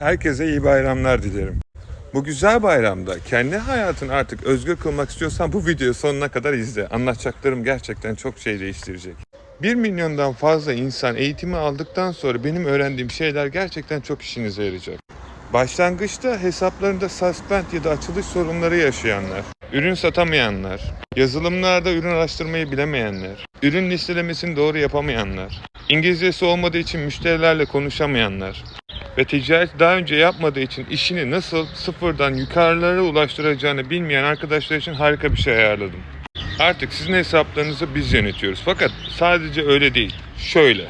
Herkese iyi bayramlar dilerim. Bu güzel bayramda kendi hayatını artık özgür kılmak istiyorsan bu videoyu sonuna kadar izle. Anlatacaklarım gerçekten çok şey değiştirecek. 1 milyondan fazla insan eğitimi aldıktan sonra benim öğrendiğim şeyler gerçekten çok işinize yarayacak. Başlangıçta hesaplarında suspend ya da açılış sorunları yaşayanlar, ürün satamayanlar, yazılımlarda ürün araştırmayı bilemeyenler, ürün listelemesini doğru yapamayanlar, İngilizcesi olmadığı için müşterilerle konuşamayanlar, ve ticaret daha önce yapmadığı için işini nasıl sıfırdan yukarılara ulaştıracağını bilmeyen arkadaşlar için harika bir şey ayarladım. Artık sizin hesaplarınızı biz yönetiyoruz. Fakat sadece öyle değil. Şöyle.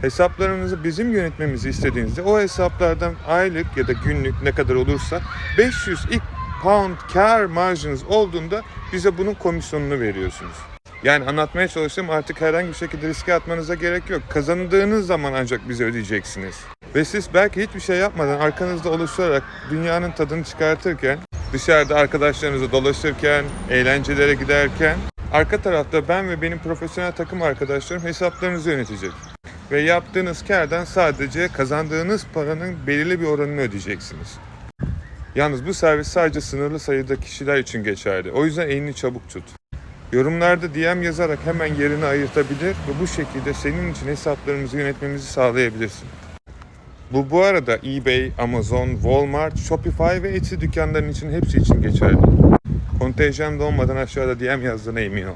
Hesaplarınızı bizim yönetmemizi istediğinizde o hesaplardan aylık ya da günlük ne kadar olursa 500 ilk pound kar marjınız olduğunda bize bunun komisyonunu veriyorsunuz. Yani anlatmaya çalıştığım artık herhangi bir şekilde riske atmanıza gerek yok. Kazandığınız zaman ancak bize ödeyeceksiniz. Ve siz belki hiçbir şey yapmadan arkanızda oluşturarak dünyanın tadını çıkartırken, dışarıda arkadaşlarınızla dolaşırken, eğlencelere giderken, arka tarafta ben ve benim profesyonel takım arkadaşlarım hesaplarınızı yönetecek. Ve yaptığınız kardan sadece kazandığınız paranın belirli bir oranını ödeyeceksiniz. Yalnız bu servis sadece sınırlı sayıda kişiler için geçerli. O yüzden elini çabuk tut. Yorumlarda DM yazarak hemen yerini ayırtabilir ve bu şekilde senin için hesaplarımızı yönetmemizi sağlayabilirsin. Bu bu arada eBay, Amazon, Walmart, Shopify ve Etsy dükkanlarının için hepsi için geçerli. Kontenjan olmadan aşağıda DM yazdığına emin ol.